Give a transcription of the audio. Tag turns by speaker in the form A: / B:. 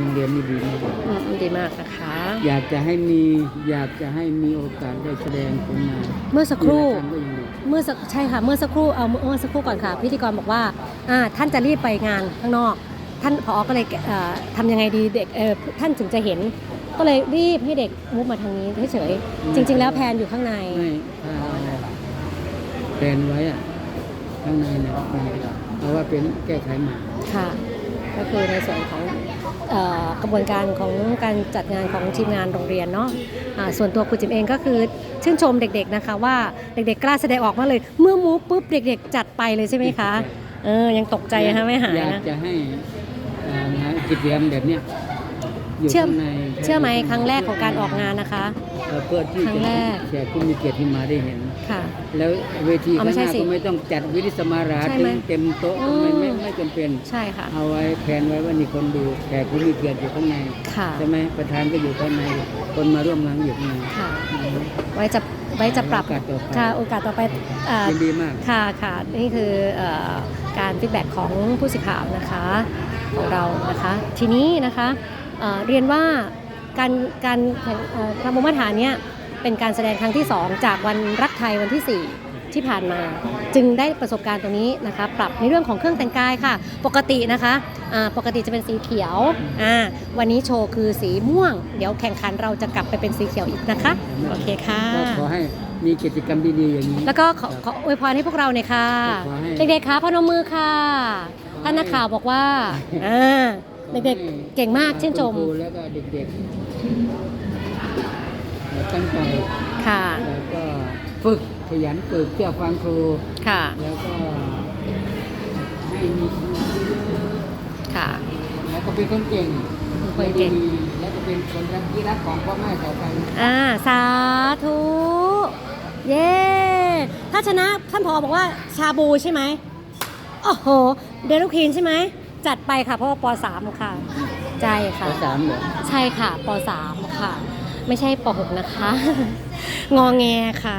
A: โรงเรียนนี่ดีมาก
B: อืมดีมากนะคะ
A: อยากจะให้มีอยากจะให้มีโอกาสได้แสดงผลงาน
B: เมื่อสักครู่
A: ที่ละครั้งก็ยังดี
B: เมื่อสักใช่ค่ะ เมื่อสักครู่เอาเมื่อสักครู่ก่อนค่ะ พิธีกรบอกว่าอ่า ท่านจะรีบไปงานข้างนอก ท่านผอก็เลยเอ่อทำยังไงดีเด็กเอ่อท่านถึงจะเห็น ก็เลยรีบให้เด็กมุกมาทางนี้เฉยๆจริง ๆ แล้วแพนอยู่ข้างใน
A: ไม่ถ้าเอาแผนไว้อะข้างในเนี่ยมันเอาว่าเป็นแก้ไขใหม่
B: ค่ะ ก็คือในส่วนของกระบวนการของการจัดงานของทีมงานโรงเรียนเนาะะส่วนตัวครูจิมเองก็คือชื่นชมเด็กๆนะคะว่าเด็กๆกล้าแสดงออกมาเลย เมื่อมูฟปุ๊บเด็กๆ จัดไปเลยใช่ไหมคะเออยังตกใจนะคะไม่หาย
A: อยาก
B: นะ
A: จะให้งานกิจกรรมแบบเนี้ย อยู่
B: เชื่อ
A: ข้างใน
B: เชื่อไหมครั้งแรกของการออกงานนะคะ
A: เอ่อเพื่อที่
B: ครั้ง
A: จะ
B: แรก
A: แขกผู้มีเกียรติที่มาได้เห็น
B: ค่ะ
A: แล้วเวที
B: เอา
A: ข้าง
B: ไม่
A: ห
B: ใช่
A: น้า
B: สิ
A: ก็ไม่ต้องจัดวิริสมารา
B: ใช่
A: ถึ
B: ไหม
A: งเต็มโต๊ะ
B: อืม
A: ไม่ไม่ไม่จำเป็น
B: ใช่ค่ะ
A: เอาไว้แผนไว้ว่านี่คนดูแขกผู้มีเกียรติอยู่ข้างใน
B: ค่ะ
A: ใช่ไหมประธานก็อยู่ข้างในคนมาร่วมงานอยู่ข้างใน
B: ค่ะ ไว้จะไว้จะปรับ
A: โอกาสต่อไป
B: ค่ะโอกาสต่อไปอ่า
A: ยินดีมาก
B: ค่ะค่ะนี่คือเออการฟีดแบ็กของผู้สื่อข่าวนะคะของเรานะคะ ทีนี้นะคะ เอ่อเรียนว่าการการแข่งเอ่อพระบรมฐานเนี่ยเป็นการแสดงครั้งที่ 2 จากวันรักไทยวันที่ 4ที่ผ่านมาจึงได้ประสบการณ์ตรงนี้นะคะปรับในเรื่องของเครื่องแต่งกายค่ะ ปกตินะคะอ่าปกติจะเป็นสีเขียวอ่าวันนี้โชว์คือสีม่วง เดี๋ยวแข่งขันเราจะกลับไปเป็นสีเขียวอีกนะคะโอเคค่ะ
A: ก็ขอให้มีกิจกรรมดีๆอย่างนี้
B: แล้วก็ขอขออวยพรให้พวกเราหน่อยค่ะ
A: ขอให้
B: เด็กๆคะพนมมือค่ะท่านนักข่าวบอกว่าอ่า เด็กๆเก่งมากชื่นชม
A: คุณครูแล้วก็เด็กๆตั้งใจ
B: ค่ะ
A: แล้วก็ฝึกขยันฝึกเชื่อฟังครู
B: ค่ะ
A: แล้วก็ให้มีสมาธิ
B: ค่ะ
A: แล้วก็เป็นคนเก่ง
B: คนเก่ง
A: ดีแล้วก็เป็นคนรักที่รักของพ่อแม่ต่อไป
B: อ่าสาธุเย้ถ้าชนะท่านผอบอกว่าชาบูใช่ไหมโอ้โหเดลูคีนใช่ไหม จัดไปค่ะเพราะว่าป .3 ค่ะใจ
A: ภา
B: ค่ะ
A: ษามเหรอ
B: ใช่ค่ะป .3 ค่ะ ไม่ใช่ป .6 นะคะ งอแงค่ะ